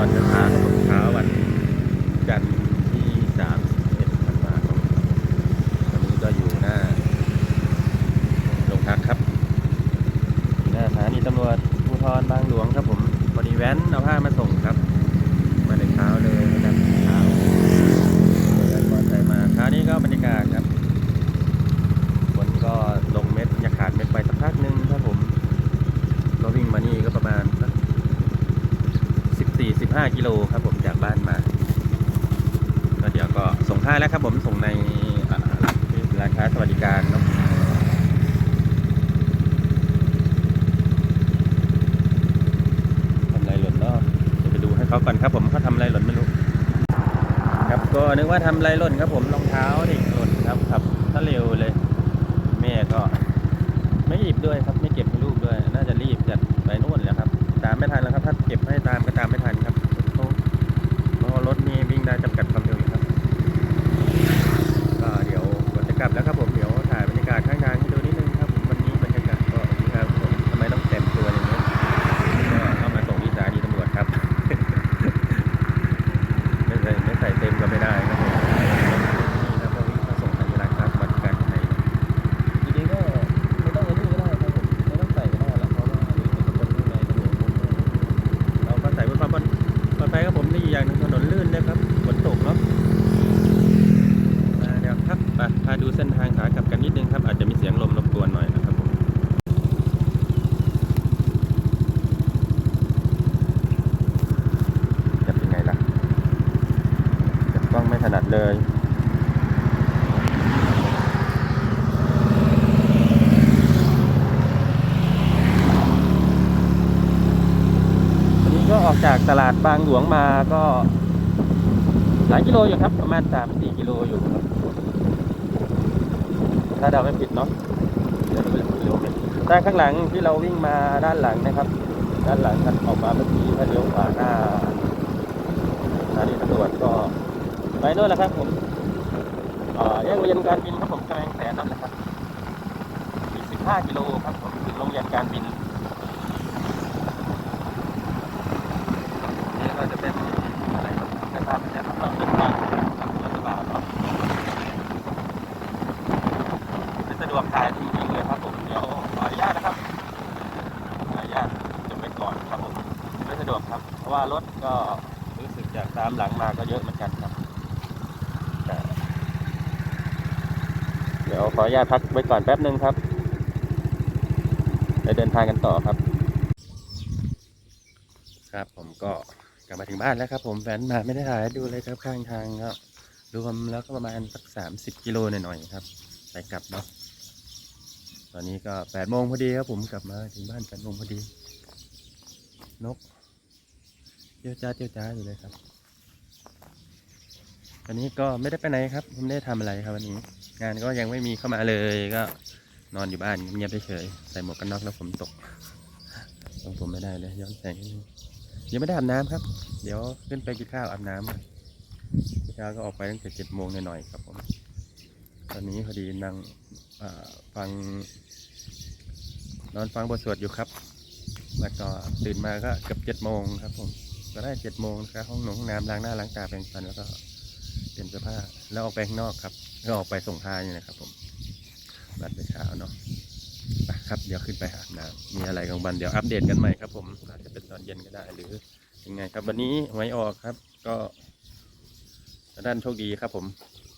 ตอนเช้าครับผมเช้าวันจันทร์ที่31ธันวาคมตอนนี้ก็อยู่หน้าโรงพักครับอยู่หน้าสถานีตำรวจภูธรบางหลวงครับผมพอดีแว้นเอาผ้ามาส่งครับ มาในเช้าเลยนะครับเช้าเดินมอเตอร์ไซค์มาเช้านี้ก็บรรยากาศครับฝนก็ลงเม็ดอย่าขาดเม็ดไปสักพักหนึงครับผมก็วิ่งมานี่ก็ประมาณสัก สิบสี่สิบห้ากิโลครับผมจากบ้านมาแล้วเดี๋ยวก็ส่งท้ายแล้วครับผมส่งในอ่าร้านค้าสวัสดิการเนาะทำอะไรหล่นเนาะเดี๋ยวไปดูให้เขาก่อนครับผมเขาทำอะไรหล่นไม่รู้ ครับ กว่าทำไรหล่นครับผมรองเท้าดิกหล่นครับขับถ้าเร็วเลย แม่ก็ ไม่หยิบด้วยครับไม่เก็บให้ลูกด้วย น่าจะรีบจัดไปนู่นแล้วครับ ตามไม่ทันแล้วครับ ถ้าเก็บให้ตามก็ตามไม่ทันครับเพราะรถมีวิ่งได้จำกัดความเร็วอยู่ครับ ก็เดี๋ยวก่อนจะกลับแล้วครับผม นัดเลยวันนี้ก็ออกจากตลาดบางหลวงมาก็หลายกิโลอยู่ครับ ประมาณสามสี่กิโลอยู่ครับ ถ้าเดาไม่ผิดเนาะดี๋ยวดูเป็นกิโลเมตรแต่ข้างหลังที่เราวิ่งมาด้านหลังนะครับ ด้านหลังกันออกมาเมื่อกี้ถ้าเลี้ยวขวาหน้าสถานีตำรวจก็ ไปโน่นแหละครับผมเอ่อแยกโรงเรียนการบินครับผมกำแพงแสนนั่นแหละครับอีกสิบห้ากิโลครับผมถึงโรงเรียนการบินนี่ก็จะเป็นอะไรครับเป็นภาพเป็นแบบเป็นบ้านรัฐบาลเนาะไม่สะดวกถ่ายจริงๆเลยครับผมเดี๋ยวขออนุญาตนะครับขออนุญาตจะไปก่อนครับผมไม่สะดวกครับ เพราะว่ารถก็รู้สึกจากตามหลังมาก็เยอะเหมือนกันครับแต่เดี๋ยวข ออนุญาตพักไว้ก่อนแป๊บนึงครับไปเดินทางกันต่อครับ ครับผมก็กลับมาถึงบ้านแล้วครับ ผมแฟนมาไม่ได้ถ่ายดูเลยครับข้างทางก็รวมแล้วก็ประมาณสักสามสิบกิโลหน่อยๆครับไปกลับเนาะตอนนี้ก็แปดโมงพอดีครับผมกลับมาถึงบ้านแปดโมงพอดี นกเจียวจ้าเจียวจ้าอยู่เลยครับวันนี้ก็ไม่ได้ไปไหนครับ ผมไม่ได้ทำอะไรครับวันนี้ งานก็ยังไม่มีเข้ามาเลยก็นอนอยู่บ้านเงียบเฉยใส่หมวกกันน็อกแล้วผมตกต้องผมไม่ได้เลยย้อนแสงนิดนึงยังไม่ได้อาบน้ำครับ เดี๋ยวขึ้นไปกินข้าวอาบน้ำกินข้าวก็ออกไปตั้งแต่เจ็ดโมงหน่อยๆครับผมตอนนี้พอดีนั่งฟังนอนฟังบทสวดอยู่ครับ แล้วก็ตื่นมาก็เกือบเจ็ดโมงครับผมก็ได้เจ็ดโมงนะครับห้องหนงห้องน้ำล้างหน้าล้างตาแปรงฟันแล้วก็ เปลี่ยนเสื้อผ้าแล้วออกไปข้างนอกครับก็ออกไปส่งท้ายนี่นะครับ ผมนัดเช้าเนาะไปครับเดี๋ยวขึ้นไปหาน้ำมีอะไรกลางวันเดี๋ยวอัปเดตกันใหม่ครับ ผมอาจจะเป็นตอนเย็นก็ได้หรือยังไงครับ วันนี้หวยออกครับ ก็ด้านโชคดีครับ ผม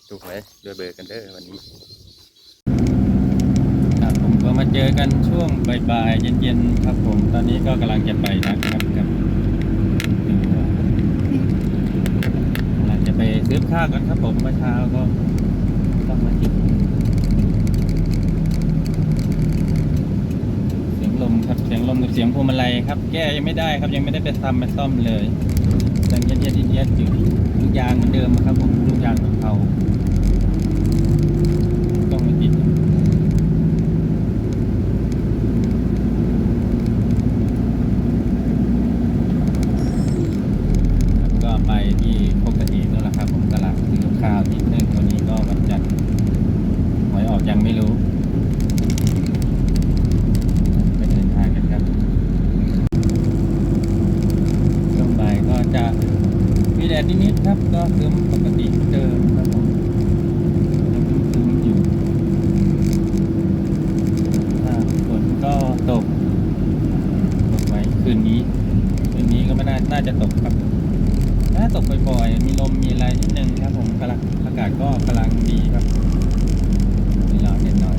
ถูกไหวยด้วยเบอร์กันเด้อวันนี้ครับผมก็มาเจอกันช่วงบ่ายๆเย็นๆครับ ผมตอนนี้ก็กำลังจะไปนะครับกับกำลังจะไป ซื้อข้าวกันครับผมเมื่อเช้าก็ต้องมากินเสียงลมครับเสียงลมกับเสียงพวงมาลัยครับ แก้ยังไม่ได้ครับยังไม่ได้ไปทำไปซ่อมเลยยังเย็ดเย็ดเย็ดอยู่ลูกยางเหมือนเดิมครับผมลูกยางของเขาต้องไม่ติดครับก็ไปที่พกกระเอกแล้วล่ะครับ ผมตลาดซื้อข้าวนิดนึงวันนี้ก็วันจันทร์หวยออกยังไม่รู้ ไปเดินทางกันครับช่วงบ่ายก็จะ ดนิดๆครับ ก็คืมปกติเหมือนเดิมครับผมยังคืมๆอยู่อ่าฝนก็ตกตกไว้ คืนนี้ คืนนี้ก็ไม่น่าน่าจะตกครับถ้าตกบ่อยๆมีลมมีอะไรนิดนึงครับ ผมกำลังอากาศก็กำลังดีครับเวลาเด็ดหน่อย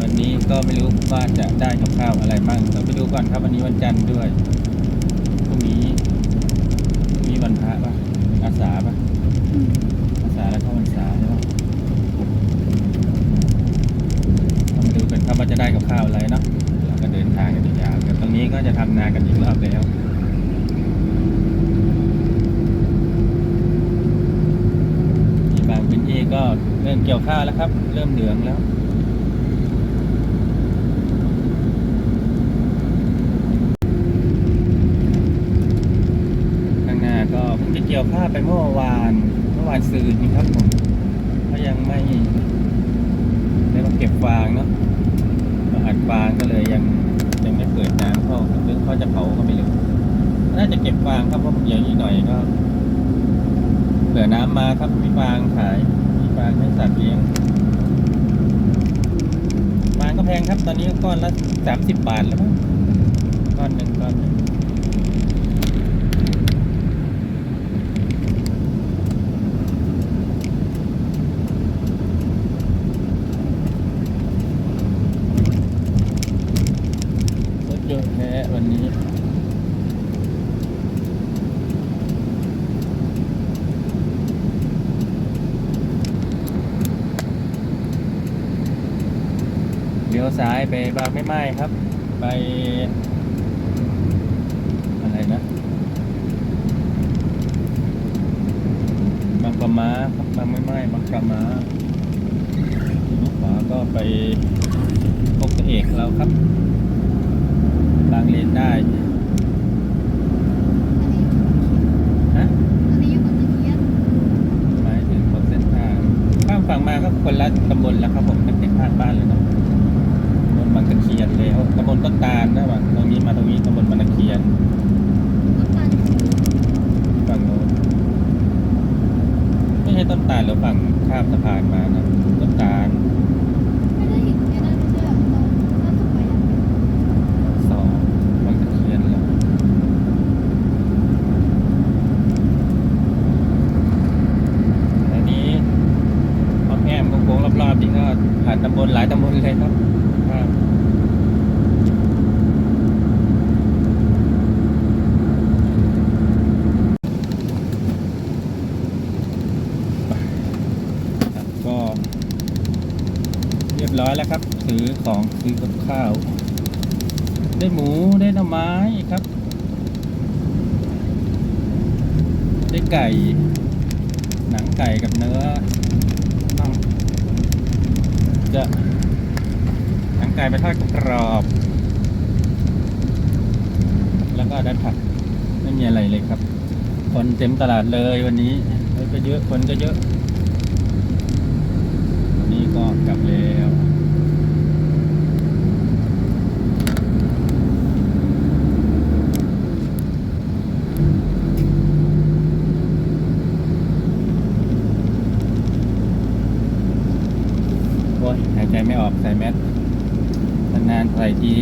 วันนี้ก็ไม่รู้ว่าจะได้กับข้าวอะไรบ้างต้องไปดูก่อนครับวันนี้วันจันทร์ด้วยพรุ่งนี้พรุ่งนี้วันพระปะอาสาปะอาสาแล้วก็วันษาใช่ปะต้องมาดูกันครับว่าจะได้กับข้าวอะไรเนาะ ก็เดินทางกันยาวๆเดี๋ยวตรงนี้ก็จะทำนากันอีกรอบแล้วบางพื้นที่ก็เริ่มเกี่ยวข้าวแล้วครับ เริ่มเหลืองแล้วข้างหน้าก็เพิ่งจะเกี่ยวข้าวไปเมื่อวานเมื่อวานซืนนี่ครับผมก็ยังไม่ได้มาเก็บฟางเนาะ มาอัดฟางก็เลยยังยังไม่เปิดน้ำเข้าหรือเขาจะเผาก็ไม่รู้น่าจะเก็บฟางครับเพราะเดี๋ยวอีกหน่อยก็เผื่อน้ำมาครับมีฟางขายมีฟางให้สัตว์เลี้ยงฟางก็แพงครับ ตอนนี้ก้อนละสามสิบบาทแล้วมั้งก้อนหนึ่งก้อนหนึ่งรถเยอะแท้วันนี้ เลี้ยวซ้าย ไปบางไม่ไหม้ครับ ไปอะไรนะบางปะมาครับบางไม่ไหม้บางปะมาทีนี้ขวาก็ไปพบตัวเอกเราครับ บางเลนได้ฮะ อันนี้อยู่บนตะเคียน หมายถึงคนเส้นทางข้ามฝั่งมาก็คนละตำบลแล้วครับผมเป็นติดข้างบ้านเลยเนาะตำบลบางตะเคียนแล้วตำบลต้นตาลนะว่าตรงนี้มาตรงนี้ตำบลบางตะเคียน ต้นตาลอยู่ฝั่งนู้น ฝั่งโน้นไม่ใช่ต้นตาลหรือฝั่งข้ามสะพานมานะต้นตาล ไม่ได้เห็นแค่นั้นเชื่อเราถ้าจะไปอะ สองบางตะเคียนแล้วอันนี้พอแง้มโค้งๆรอบๆนี่ก็ ผ่านตำบลหลายตำบลเลยครับครับครับก็เรียบร้อยแล้วครับซื้อของซื้อกับข้าว ได้หมูได้หน่อไม้ครับ ได้ไก่ หนังไก่กับเนื้อน่อง จะหนังไก่ไปทอดกรอบ แล้วก็ได้ผักไม่มีอะไรเลยครับ คนเต็มตลาดเลยวันนี้คนก็เยอะคนก็เยอะ วันนี้ก็กลับแล้ว โอ้ยหายใจไม่ ออกใส่แมสนานๆใส่ที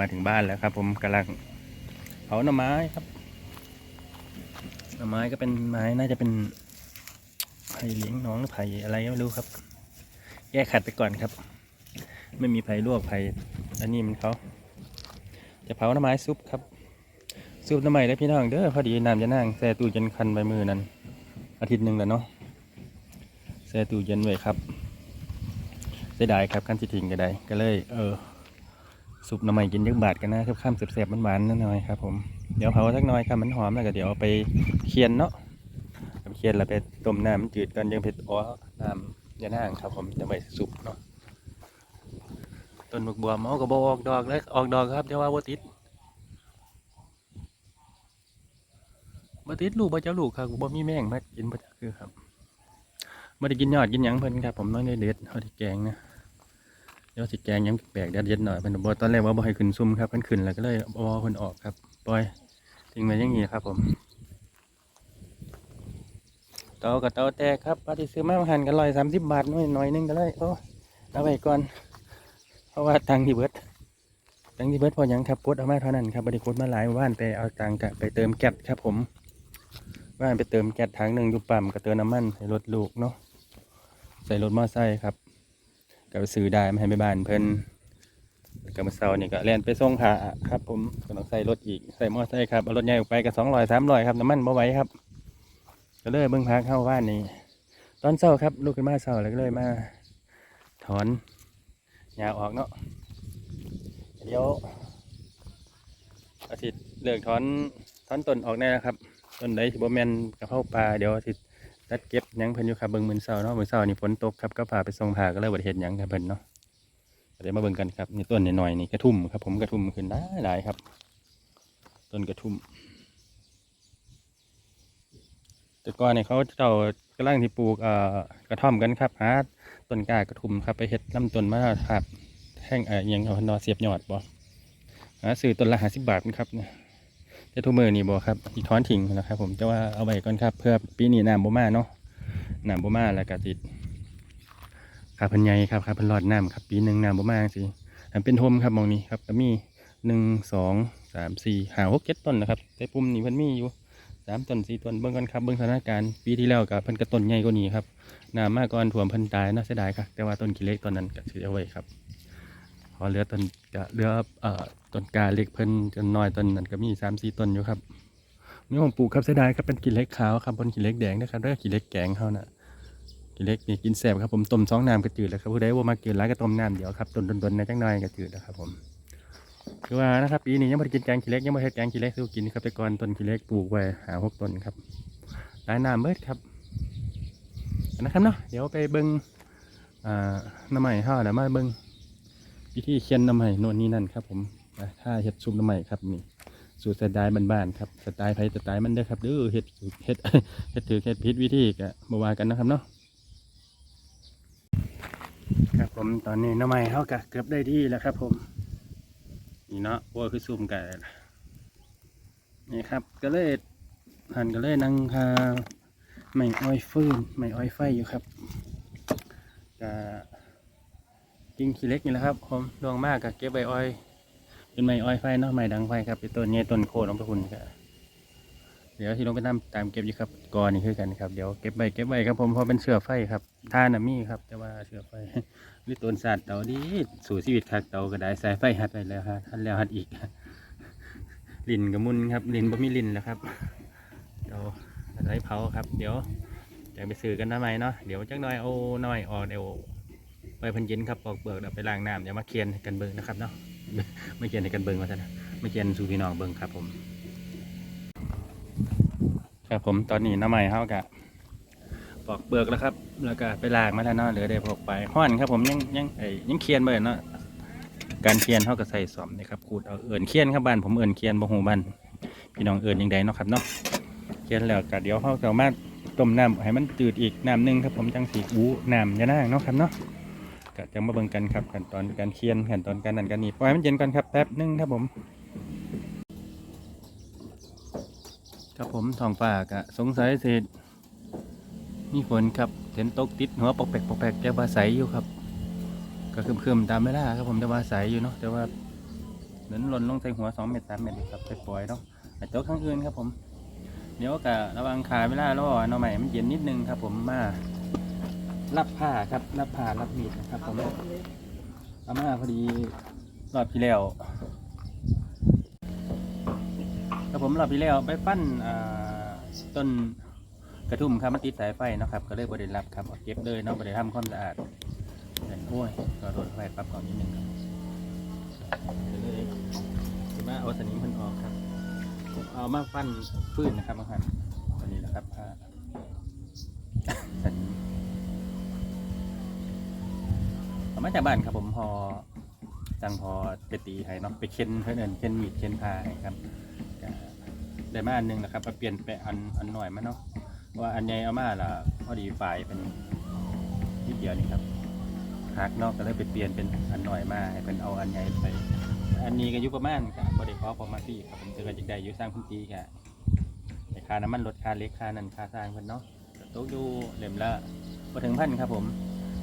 มาถึงบ้านแล้วครับ ผมกำลังเผาหน่อไม้ครับหน่อไม้ก็เป็นไม้น่าจะเป็นไผ่เลี้ยงน้องหรือไผ่อะไรก็ไม่รู้ครับ แยกขัดไปก่อนครับ ไม่มีไผ่ลวกไผ่อันนี้มันเขาจะเผาหน่อไม้ซุปครับซุปหน่อไม้ได้พี่น้องเด้อพอดีน้ำจะนั่งแช่ตู้เย็นคันใบมือนั้นอาทิตย์หนึ่งแล้วเนาะแช่ตู้เย็นไว้ครับเสียดายครับขั้นสิทิ้งก็ได้ก็เลย เออ ซุปหน่อไม้กินยักบาทกันนะครับข้ามเสียบๆหวานๆนิดหน่อยครับผมเดี๋ยวเผาสักหน่อยครับมันหอมแล้วก็เดี๋ยวไปเคียนเนาะเอาไปเคียนแล้วไปต้มน้ำมันจืดกันยังเผ็ดอ๋อน้ำยาน่างครับผมจะไปซุปเนาะต้นหมกบัวเมาก็บออกดอกแล้วออกดอกครับเดี๋ยวว่าบ่ติดบ่ติดลูกบ่เจ้าลูกครับบ่มีแมงมากินบ่จักคือครับบ่ได้กินยอดกินหยังเพิ่นครับ ผมน้อยเด็ดเอาที่แกงนะ ดี๋ยวสิแกงยังแปลกๆเด็ดหน่อยเป็นบอตอนแรกว่าบ่ให้ขึ้นซุ่มครับเพิ่นขึ้นแล้วก็เลยเอาเพิ่นออกครับปล่อยทิ้งไว้อย่างนี้ครับผมเตากับเตาแตกครับปาที่ซื้อมาหันกันร้อยสามสิบบาทน่อยหน่อยหนึงก็เลยโอ้เอาไว้ก่อน เพราะว่าตังที่เบิดตังที่เบิดพอยังครับกดเอามาเท่านั้นครับบริกดมาหลายว่านไปเอาตังค์กะไปเติมแก๊สครับผมว่านไปเติมแก๊สถังหนึ่งอยู่ปั๊มก็เติมน้ำมันใส่รถลูกเนาะใส่รถมอไซค์ครับ ก็ไปซื้อได้มาให้ไปบ้านเพิ่นแล้วก็มาเซานี่ก็เล่นไปส่งขาครับผมก็ต้องใส่รถอีกใส่มอไซค์ครับเอารถใหญ่ออกไปก็สองร้อยสามร้อยครับน้ำมันบ่ไหวครับ ก็เลยเบิ่งพักเข้าบ้านนี่ตอนเช้าครับลูกขึ้นมาเช้าแล้วก็เลยมา ถอนหญ้าออกเนาะเดี๋ยวอาทิตย์เลิกถอนถอนต้นออกแน่นะครับต้นใดที่บ่แม่นกระเพราปลาเดี๋ยวอาทิตย์ ตัดเก็บหยังเพิ่นอยู่ครับเบิ่งมือเช้าเนาะมือเช้านี่ฝนตกครับก็พาไปส่งผ้าก็เลยบ่ได้เฮ็ดหยังครับเพิ่นเนาะเดี๋ยวมาเบิ่งกันครับนี่ต้นน้อยๆนี่กระทุ่มครับ ผมกระทุ่มขึ้นได้หลายครับ ต้นกระทุ่ม แต่ก่อนเนี่ยเขาเจ้ากำลังที่ปลูกเอ่อกระท่อมกันครับหาต้นกากระทุ่มครับไปเฮ็ดลำต้นมาครับแท่งเอ่อยังเอานอเสียบยอดบ่หาซื้อต้นละ50บาทนะครับเนี่ย แต่ทุกมื้อนี่บ่ครับอีถอนทิ้งนะครับ ผมแต่ว่าเอาไว้ก่อนครับ เพื่อปีนี้น้ำบ่มาเนาะน้ำบ่มาแล้วก็ติดขาพันใหญ่ครับขาพันรอดน้ำครับ ปีหนึ่งน้ำบ่มาสิอันเป็นโทมครับมองนี้ครับก็มีหนึ่งสองสามสี่ห้าหกเจ็ดต้นนะครับแต่ปุ่มนี่เพิ่นมีอยู่สามต้นสี่ต้นเบิ่งกันครับเบิ่งสถานการณ์ปีที่แล้วกับเพิ่นก็ต้นใหญ่กว่านี้ครับน้ำมากก่อนถ่วมเพิ่นตายน่าเสียดายครับแต่ว่าต้นขี้เล็กตอนนั้นก็ถือเอาไว้ครับ อเหลือต้นก็เหลือเอ่อต้นกาเล็กเพิ่นจนน้อยต้นนั้นก็มีสามสี่ต้นอยู่ครับนี่ผมปลูกครับเสียดายครับเป็นกินเล็กขาวครับบนกินเล็กแดงนะครับแล้วก็กินเล็กแกงเขานะกินเล็กนี่กินแสบครับผมต้มสองน้ำกระจืดแล้วครับผู้ใดว่ามากินร้ายก็ต้มน้ำเดียวครับต้นต้นๆในจังหน่อยกระจืดนะครับผมคือว่านะครับปีนี้ยังไม่ได้กินแกงกินเล็กยังไม่ได้แกงกินเล็กสู้กินครับแต่ก่อนต้นกินเล็กปลูกไว้หาหกต้นครับหลายน้ำเบิดครับนะครับเนาะเดี๋ยวไปเบิ้งอ่าน้ำใหม่ห่อแล้วมาเบิ้ง วิธีเคียนน้ำใหม่โน่นนี่นั่นครับ ผมถ้าเห็ดซุปน้ำใหม่ครับนี่สูตรสไตล์บ้านๆครับสไตล์ไผสไตล์มันเด้อครับเด้อเฮ็ดเฮ็ดเฮ็ดถือเฮ็ดผิดวิธีก็บ่ว่ากันนะครับเนาะครับผมตอนนี้น้ำไม้เฮาก็เกือบได้ที่แล้วครับ ผมนี่เนาะโอ้ยคือซูมกันนี่ครับก็เลยหันก็เลยนั่งคาไม้อ้อยฟืนไม้อ้อยไฟอยู่ครับก็ กิ่งขี้เล็กนี่แหละครับผมดวงมากก็เก็บใบอ้อย เป็นไม้อ้อยไฟเนาะไม้ดังไฟครับเป็นต้นใหญ่ต้นโคนของพระคุณครับเดี๋ยวที่ลงไปนำตามเก็บอยู่ครับกอนี่คือกันครับเดี๋ยวเก็บใบเก็บใบครับผมเพราะเป็นเสือไฟครับท่านะมีครับแต่ว่าเสือไฟหรือต้นสัตว์เตาดีสู่ชีวิตคักเตาก็ได้สายไฟหัดไปแล้วฮะทันแล้วหัดอีกลินกับมุนครับลินบ่มีลินแล้วครับเดี๋ยวไรเผาครับ เดี๋ยวจะไปซื้อกันทำไมเนาะเดี๋ยวจักหน่อยเอาหน่อยออกเดี๋ยว ไปพันเย็นครับปอกเปลือกเดี๋ยวไปล้างน้ำเดี๋ยวมาเคียนกันเบิ่งนะครับเนาะไม่เขียนให้กันเบิ่งมาซะนะไม่เขียนสู่พี่น้องเบิ่งครับผม ครับผมตอนนี้น้ำใหม่เฮากะปอกเปลือกแล้วครับ แล้วก็ไปล้างมาแล้วเนาะเหลือได้พวกไปห้อนครับผมยังยังไอ้ยังเคียนไปเนาะการเคียนเท่ากับใส่สอมนะครับขูดเอาเอิญเคียนครับบ้านผมเอิญเคียนบ่หูบ้านพี่น้องเอิญยังไงเนาะครับเนาะเคียนแล้วก็เดี๋ยวเขาจะเอามาต้มน้ำให้มันจืดอีกน้ำหนึงครับผมจังสีอูน้ำยะนางเนาะครับเนาะ ก็จะมาเบิ่งกันครับขั้นตอนการเคียนขั้นตอนการนั่นการนี่ปล่อยมันเย็นก่อนครับแป๊บนึงครับผมครับผมท้องฟ้าก็สงสัยเศษมีฝนครับเห็นตกติดหัวปอกแปกปอกแปกแต่ว่าใสอยู่ครับ ก็คืมๆตามเวลาครับผมแต่ว่าใสอยู่เนาะแต่ว่าเหมือนหล่นลงใส่หัว2เมตร3เมตรอยู่ครับไปปล่อยเนาะแต่ตัวข้างอื่นครับผมเดี๋ยวก็ระวังขาเวลาล้วอะเนาะใหม่มันเย็นนิดนึงครับผมมา รับผ้าครับรับผ้ารับมีดนะครับผมอามาพอดีรอบที่แล้วครับผมรอบที่แล้วไปปั้นต้นกระทุ่มครับมาติดสายไฟนะครับก็เลยบริรับครับเก็บเลยเนาะบริทำความสะอาดเโอ้ยก็โดนไฟปรับก่อนนิดนึงครับเดี๋ยวเลยจะมาเอาสนิมมันออกครับ เอามาปั้นฟืนนะครับมาหั่นตัวนี้แหละครับผ้า เอามาจากบ้านครับผมพอจังพอไปตีให้เนาะไปเค้นเพื่อนเอินเค้นมีดเค้นผาให้ครับได้มาอันหนึงนะครับมาเปลี่ยนไปอันอันหน่อยมาเนาะว่าอันใหญ่เอามาละพอดีฝ่ายเป็นนิดเดียวนี่ครับหักเนาะก็เลยไปเปลี่ยนเป็นอันหน่อยมาให้เป็นเอาอันใหญ่ไปอันนี้ก็อยู่ประมาณกับบริขอประมาณที่ครับผมเจะก็จะได้อยู่สร้างพื้นที่ค่ะแต่ค่าน้ำมันลดค่าเล็กค่านั้นค่าสร้างเพิ่นเนาะก็ตกอยู่เล่มละพอถึงพันครับผม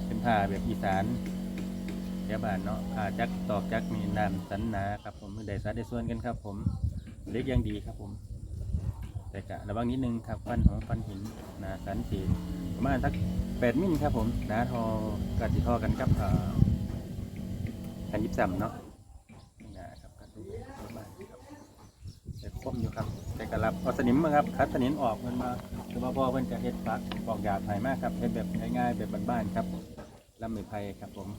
เป็นผ้าแบบอีสาน เดี๋ยวบ้านเนาะผ้าจักตอกจักมีน้ำสันหนาครับผมได้สัดได้ส่วนกันครับ ผมเล็กยังดีครับผม แต่กะระวังนิดนึงครับฟันของฟันหินหนาสันสีประมาณสักแปดมิลครับผมหนาทอกัดสีทอกันกับอ่ากันยิบซ้ำเนาะหนะครับกันดูประมาณนี้ครับแต่คมอยู่ครับ แต่กะรับเอาสนิมมาครับคัดสนิมออกมันมาคือว่าพ่อเพิ่นจะเฮ็ดฟักบอกหยาบหายมากครับเฮ็ดแบบง่ายๆแบบบ้านๆครับลำมือไผ่ครับผม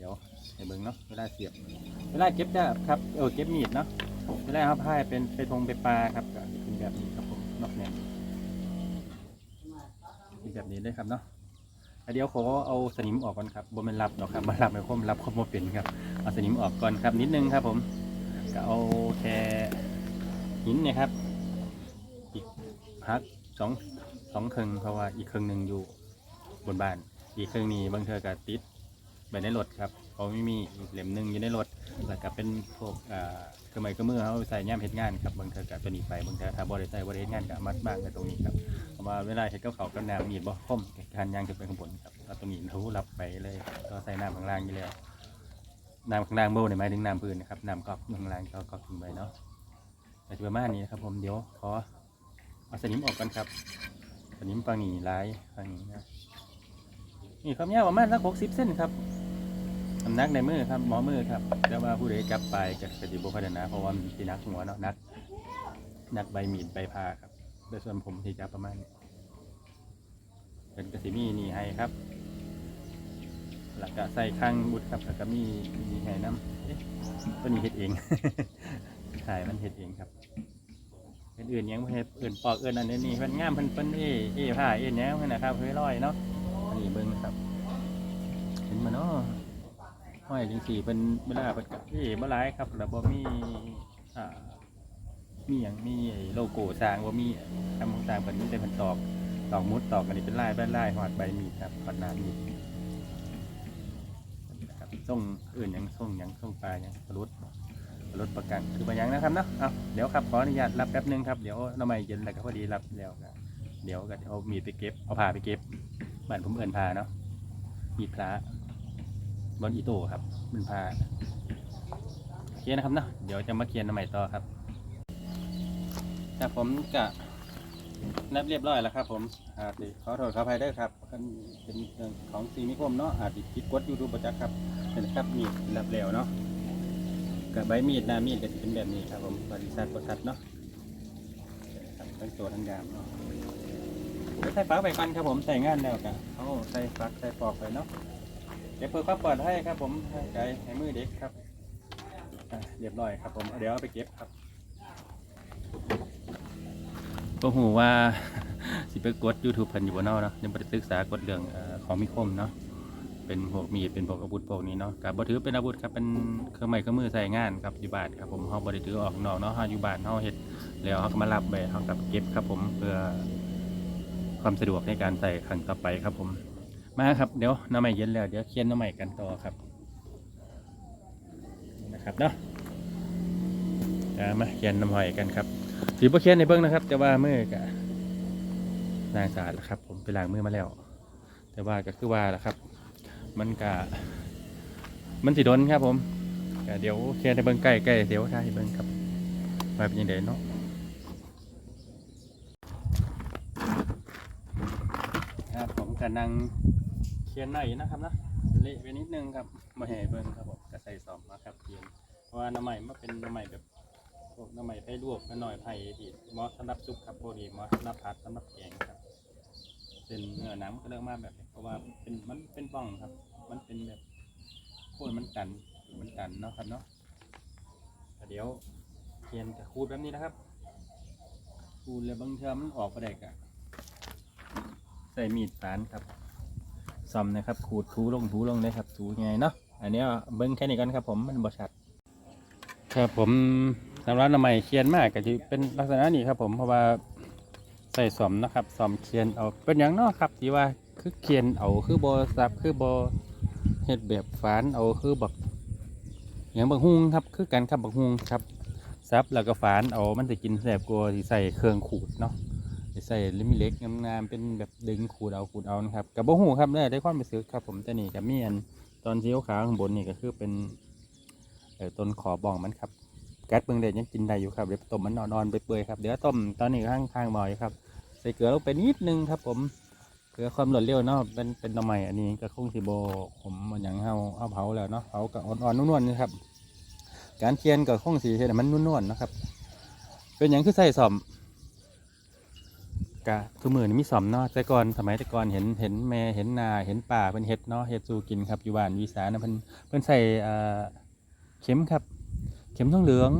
เดี๋ยวให้เบิ่งเนาะเวลาเสียบเวลาเก็บได้ครับเออเก็บมีดเนาะไม่ได้ครับพายเป็นไปทงไปปลาครับก็เป็นแบบนี้ครับผมนอกแนวเป็นแบบนี้ได้ครับเนาะอะเดี๋ยวขอเอาสนิมออกก่อนครับบนมันรับเนาะครับมารับไม่คมรับคมบ่เป็นครับเอาสนิมออกก่อนครับนิดนึงครับผมก็เอาแค่หินเนี่ยครับ อีกฮักสองสองครึ่งเพราะว่าอีกครึ่งหนึ่งอยู่บนบ้าน อีกครึ่งนี้บางเทอก็ติด ไปในรถครับเขาไม่มีอีกเล่มหนึ่งอยู่ในรถแล้วก็เป็นพวกอ่าเครื่องไม้เครื่องมือเขาใส่ย่ามเฮ็ดงานครับบางเทอกับตัวนี้ไปบางเทอถ้าบ่ได้ใส่บ่ได้เฮ็ดงานก็มัดบ้างกันตรงนี้ครับเพราะว่าเวลาเฮ็ดกับเขาวกับน้ำมีดบ่คมการย่างขึ้นไปข้างบนครับเอาตรงนี้เขารับไปเลยก็ใส่น้ำข้างล่างอยู่แล้วน้ำข้างล่างโบ่ในหมายถึงน้ำพื้นนะครับน้ำก๊อกข้างล่างก็ก๊อกขึ้นไปเนาะแต่จะประมาณนี้นะครับผมเดี๋ยวขอเอาสนิมออกกันครับ สนิมฝั่งนี้ลายฝั่งนี้นะนี่ความยาวประมาณสักหกสิบเส้นครับ สำนักในมือครับหมอมือครับแต่ว่าผู้ใดจับไปจะกระดิบุคคลนะเพราะว่ามันที่นักหัวเนาะนัก นักใบมีดใบพาครับโดยส่วนผมที่จับประมาณนี้เป็นกระสีมีนี่ให้ครับหลักกะใส่ข้างบุดครับแล้วก็มีมีให้น้ำเอ๊ะตัวนี้เฮ็ดเองถ่ายมันเฮ็ดเองครับเฮ็ดอื่นยังบ่เฮ็ดอื่นปอกอื่นอันนี้นี่เพิ่นงามเพิ่นเพิ่นเอเอผ้าเอแนวนั่นะครับเฮ้ยร้อยเนาะอันนี้เบิ่งครับเห็นมาเนาะ ห้อยจังสี่เป็นเวลาเป็นกับที่บ่หลายครับแล้วบ่มีอ่ามีอย่างมีไอ้โลโก้สร้างบ่มีคำต่างๆเป็นมีแต่เพิ่นตอกตอกมุดตอกอันนี้เป็นลายใบลายหอดใบมีดครับหอดน้ำมีดนะครับส่งอื่นยังส่งยังส่งปลาหยังปลาลุดปลาลุดประกันคือบางอย่างนะครับเนาะเอาเดี๋ยวครับขออนุญาตรับแป๊บนึงครับเดี๋ยวน้ำไม่เย็นแล้วก็พอดีรับแล้วเดี๋ยวก็เอามีดไปเก็บเอาผ้าไปเก็บบ้านผมเอิ้นผ้าเนาะมีดพระ บอลอีโต้ครับมันพาเคลียร์นะครับเนาะเดี๋ยวจะมาเคลียร์น้ำใหม่ต่อครับครับผมจะนับเรียบร้อยแล้วครับ ผมอาจจะขอโทษขออภัยด้วยครับเป็นเรื่องของซีมิคมเนาะอาจจะคิดกดยูทูบประจักษ์ครับเป็นครับมีดรับแล้วเนาะกับใบมีดหน้ามีดก็จะเป็นแบบนี้ครับ ผมบริษัทบริษัทเนาะทั้งตัวทั้งยามเนาะใส่ฝาไปกันครับผมใส่งานแล้วกันเอาใส่ฟักใส่ปอกไปเนาะ เก็บเพื่อความปลอดภัยครับ ผมให้ใจให้มือเด็กครับอะเรียบร้อยครับผมเดี๋ยวเอาไปเก็บครับก็หูว่า สิไปกด YouTube เพิ่นอยู่บ่เนาะเนาะยังบ่ได้ศึกษากฎเรื่องเอ่อของมีคมเนาะเป็นพวกมีดเป็นพวกอาวุธพวกนี้เนาะก็บ่ถือเป็นอาวุธครับเป็นเครื่องไม้เครื่องมือใช้งานครับอยู่บ้านครับผมเฮาบ่ได้ถือออกนอกเนาะเฮาอยู่บ้านเฮาเฮ็ดแล้วเฮาก็มารับไปเฮาก็เก็บครับผมเพื่อความสะดวกในการใส่ครั้งต่อไปครับผม มาครับเดี๋ยวน้ำใหม่เย็นแล้วเดี๋ยวเคี่ยนน้ำใหม่กันต่อครับนะครับเนาะอ่ามาเคี่ยนน้ำหอยกันครับสีบ่เคี่ยนในเบิ้งนะครับ แต่ว่ามือกะล้างสะอาดแล้วครับ ผมไปล้างมือมาแล้ว แต่ว่าก็คือว่าแหละครับ มันกะมันสิดนครับผมเดี๋ยวเคี่ยนในเบิ้งใกล้ใกล้เดี๋ยวท้ายเบิ้งครับมาเป็นยังไงเนาะครับผมก็นั่ง ขียนหน่อยนะครับนะเละไปนิดนึงครับมาแห่เบิ้งครับผมก็ใส่สองมาครับเขียนเพราะว่าน้ำใหม่มาเป็นน้ำใหม่แบบพวกน้ำใหม่ไผ่ลวกน้อยไผ่ที่มาะสำหรับซุปครับพวกนี้เหมาะสำหรับผัดสำหรับแกงครับเป็นเนื้อน้ำก็เริ่มมาแบบเพราะว่าเป็นมันเป็นบ้องครับ มันเป็นแบบโคนมันกันมันกันเนาะครับเนาะเดี๋ยวเขียนกับคูดแบบนี้นะครับคูดแล้วบางเทอมันออกประเด็กอะใส่มีดสารครับ ซ่อมนะครับ ขูดถูลงถูลงเลยครับถูยังไงเนาะอันนี้เบิ้งแค่นี้กันครับผมมันบรชัด ครับผมสำหรับน้ำใหม่เคียนมากก็จะเป็นลักษณะนี้ครับผมเพราะว่าใส่ซ่อมนะครับซ่อมเคียนเอาเป็นอย่างนอกครับที่ว่าคือเคียนเอาคือโบซับคือโบเฮ็ดแบบฝานเอาคือบักอย่างบักฮุงครับคือกันครับบักฮุงครับซับแล้วก็ฝานเอามันจะกินแสบกว่าที่ใส่เครื่องขูดเนาะ ใส่ลิมิเล็กงามๆเป็นแบบดึงขูดเอาขูดเอานะครับกับบ่หูครับได้ได้ความไปซื้อครับ ผมแต่นี่กับเมีอันตอนสีขาวข้างบนนี่ก็คือเป็นต้นขอบ่องมันครับแก๊สเบิ่งเด็ดยังกินได้อยู่ครับเดี๋ยวต้มมันนอนๆไปเปื่อยครับเดี๋ยวต้มตอนนี้ข้างข้างๆหมอยครับใส่เกลือลงไปนิดนึงครับผมเกลือความรวดเร็วเนาะเป็นเป็นตัวใหม่อันนี้ก็คงสิโบผมมันอย่างเฮาเอาเผาแล้วเนาะเผากับอ่อนๆนุ่นๆนี่ครับการเคียนกับคงสีเห็นมันนุ่นๆนะครับ เป็นอย่างคือใส่ซอม กะทุกมือนี่มีสอมเนาะแต่ก่อนสมัยแต่ก่อนเห็นเห็นแม่เห็นนาเห็นป่าเพิ่นเฮ็ดเนาะเฮ็ดสู่กินครับอยู่บ้านวิสานะเพิ่นเพิ่นใส่เข็มครับ เข็มทองเหลือง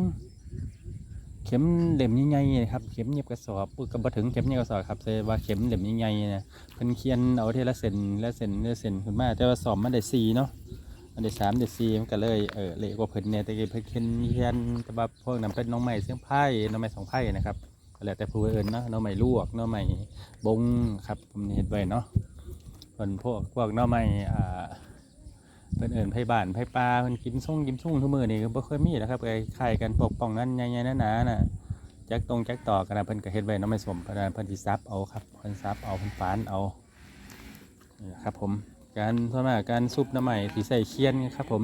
เข็มเหล็มใหญ่ๆครับเข็มเย็บกระสอบปุ๊บก็บ่ถึงเข็มเย็บกระสอบครับใส่ว่าเข็มเหล็มใหญ่ๆนะเพิ่นเขียนเอาเทละเส้นละเส้นละเส้นขึ้นมาแต่ว่าสอมมันได้4เนาะมันได้3ได้4มันก็เลยเออเละกว่าเพิ่นเนี่ยแต่เพิ่นเขียนเขียนแต่ว่าพวกนั้นเป็นน้องใหม่เสียงไผ่น้องใหม่สองไผ่นะครับ แล้วแต่ผู้เอิญเนาะน้อใหม่ลวกน้อใหม่บงครับผมเห็ดไว้เนาะส่วนพวกพวกน้อใหม่อ่าเพิ่นเอิญไผ่บ้านไผ่ปลาเพิ่นกินส่งกินส่งทุกมือนี่ก็บ่เคยมีนะครับไอ้ไข่กันปกป้องนั้นใหญ่ๆหนาๆน่ะแจ็คตรงแจ็คต่อกันนะเพิ่นก็เฮ็ดไว้เนาะไม่สมเพิ่นเพิ่นสิซับเอาครับเพิ่นซับเอาเพิ่นฝานเอานี่แหละครับผมการส่วนมากการซุปน้ำใหม่ที่ใส่เคียนครับผม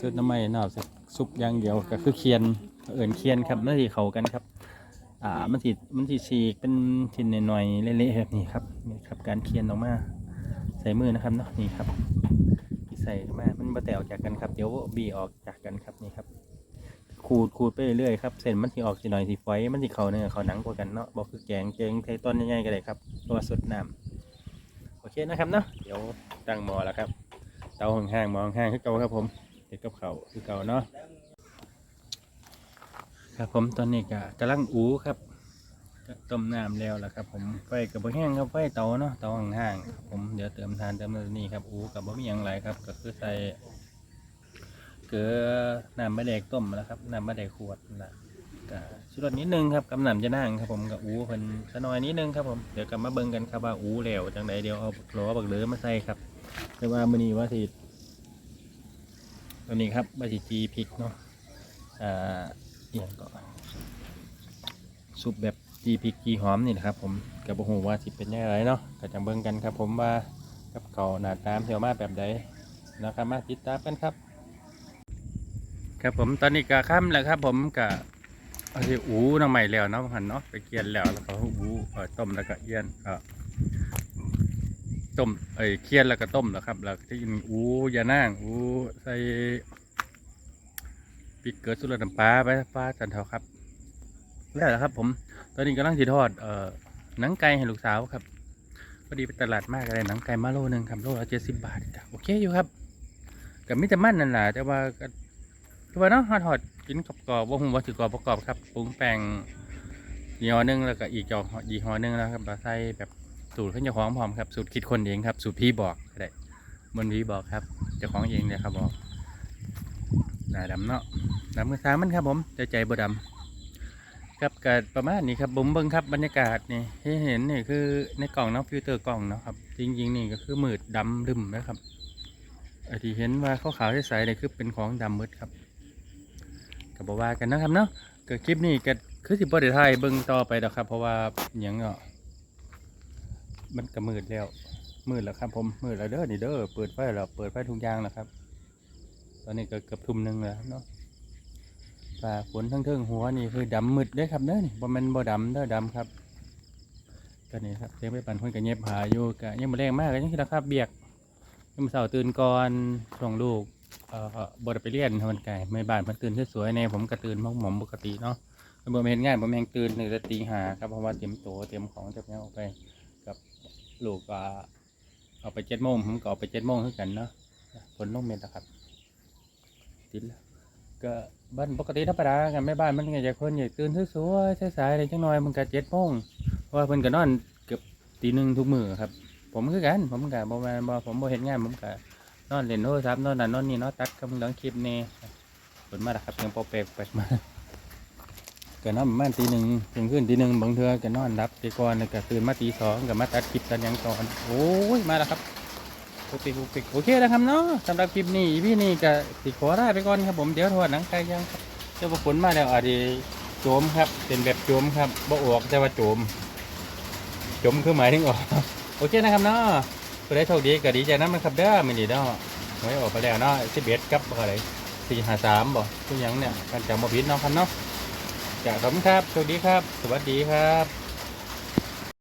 ซุปน้ำใหม่นอกจากซุปอย่างเดียวก็คือเคียนเอิญเคียนครับไม่ที่เขากันครับ อ่ามันสิมันสิฉีกเป็นชิ้นหน่อยๆเละๆแบบนี้ครับนี่ครับ การเคียนออกมาใส่มือนะครับเนาะนี่ครับใส่มามันมาแตกออกจากกันครับเดี๋ยวบีออกจากกันครับนี่ครับ ขูดขูดไปเรื่อยๆครับเส้นมันสิออกสิหน่อยสิฝอยมันสิเขาเนื้อเขาหนังกว่ากันเนาะบอกคือแกงเจงไทยต้นใหญ่ๆก็ได้ครับตัวสดน้ำโอเคนะครับเนาะเดี๋ยวตั้งหม้อแล้วครับเตาห่างๆหม้อห่างๆคือเก่าครับผมเด็ดกับเขาคือเก่าเนาะ ครับผมตอนนี้ก็กำลังอูครับต้มน้ำแล้วล่ะครับผมไฟกับบะแห้งครับไฟเตาเนาะเตาห่างๆครับผมเดี๋ยวเติมทานเติมนั่นนี่ครับอูกับบะมีอย่างไรครับ ก็คือใส่เกลือน้ำมะแดกต้มแล้วครับน้ำมะแดกขวดนั่ะก็ชุรสนิดนึงครับกำน้ำจะนั่งครับผมกับอูเพิ่นสน้อยนิดนึงครับผมเดี๋ยวกลับมาเบิ่งกันครับว่าอูแล้วจังไดเดี๋ยวเอาหลอบักเหลือมาใส่ครับแต่ว่ามื้อนี้ว่าสิตัวนี้ครับว่าสิจีพริกเนาะอ่า อียงก็ซุปแบบจีพริกจีหอมนี่นะครับผมกับโหูว่าสิเป็นยังไงเนาะก็จะเบิ่งกันครับผมว่ากับเขาวหนาตามเที่ยวมาแบบใดนะครับมาติดตามกันครับ ครับผมตอนนี้ก็ค่ำแล้วครับ ผมก็เอาที่อูน้ำใหม่แล้วเนาะหันเนาะไปเกียนแล้วแล้วก็อูเออต้มแล้วก็เอียนเอ่อต้มเอ้ยเคียนแล้วก็ต้มแล้วครับ แล้วที่อูยานั่งอูใส่ ปิดเกิดสุรน้ำปลาไปปลาจันเทาครับ แล้วครับ ผม ตอนนี้กำลังสีทอดเอ่อหนังไก่ให้ลูกสาวครับพอดีไปตลาดมากเลยหนังไก่มาโลหนึ่งครับโลละเจ็ดสิบบาทโอเคอยู่ครับกับมิตรมั่นนั่นแหละแต่ว่าก็คือว่าเนาะทอดกินกรอบว่าหุ่ว่าถือกรอบประกอบครับปรุงแป้งยี่ห้อหนึงแล้วก็อีกจอกยี่ห้อหนึงแล้วครับมาใส่แบบสูตรขึ้นจ้าของพร้อมครับสูตรคิดคนเองครับ สูตรพี่บอกได้บนพี่บอกครับจ้าของเองเลยครับบอก หน้าดำเนาะดำมือสามมันครับผมใจใจบ่ดำครับก็ประมาณนี้ครับผมเบิ้งครับบรรยากาศนี่ที่เห็นนี่คือในกล่องเนาะฟิลเตอร์กล่องเนาะครับจริงๆนี่ก็คือมืดดำดึมนะครับไอที่เห็นว่าขาวๆใสๆนี่คือเป็นของดำมืดครับก็บอกว่ากันนะครับเนาะก็คลิปนี้ก็คือสิบ่ได้ถ่ายเบิ่งต่อไปดอกครับ เพราะว่าหยังเนาะมันก็มืดแล้วมืดแล้วครับผมมืดแล้วเด้อนี่เด้อเปิดไฟแล้วเปิดไฟทุกอย่างแล้วครับ ตอนนี้ก็เกือบทุ่มหนึ่งแล้วเนาะฝ่าฝนทั้งเทิงหัวนี่คือดำมืดเด้ครับเด้อนี่บ่แม่นบ่ดำเด้อดำครับก็นี่ครับเสียงไปปั่นคนก็เงียบหาอยู่ก็ยังบ่แรงมากก็ยังคือครับเบียกยามมื้อเช้าตื่นก่อนส่งลูกเอ่อบได้ไปเรียนมันไก่ไม่บ้านมันตื่นสวยๆแน่ผมก็ตื่นหมอมปกติเนาะบ่แม่นง่ายบ่แม่นตื่นในตีหาครับเพราะว่าเตรียมตัวเตรียมของเตรียมหยังออกไปกับลูกก็เอาไปเจ็ดโมงผมก็เอาไปเจ็ดโมงคือกันเนาะฝนลงเม็ดแล้วครับ ติดแล้วก็บ้านปกติธรรมดากันแม่บ้านมันก็จะคนอยากตื่นสวยๆสายๆอะไรจังหน่อยมันก็เจ็ดโมงเพราะว่าเพิ่นก็นอนเกือบตีหนึ่งทุกมื้อครับ ผมคือกันผมก็บ่แม่นบ่ผมบ่เฮ็ดงานผมก็นอนเล่นโทรศัพท์นอนนั่นนอนนี่เนาะตัดกำลังคลิปนี่ฝนมาแล้วครับยังปอแปลกแปลกมาก็นอนประมาณตีหนึ่งเที่ยงคืนตีหนึ่งบางเทือก็นอนรับไปก่อนแล้วก็ตื่นมาตีสองก็มาตัดคลิปตัดยังตอนโอ้ยมาแล้วครับ โอเคโอเคโอเคนะครับเนาะสำหรับคลิปนี้พี่นี่ก็สิขอลาไปก่อนครับผมเดี๋ยวทอดหนังไก่ย่างครับเจ้าฝนมาแล้วอาจจะโจมครับ เป็นแบบโจมครับบ่ออกแต่ว่าโจมโจมคือหมายถึงออกโอเคนะครับเนาะผู้ใดโชคดีก็ดีใจน้ำมันครับเด้อมันดีเนาะหวยออกไปแล้วเนาะสิบเอ็ดกับอะไรสี่ห้าสามบ่ทุกอย่างเนี่ยกันจำมาพิษเนาะครับเนาะจากผมครับสวัสดีครับ สวัสดีครับ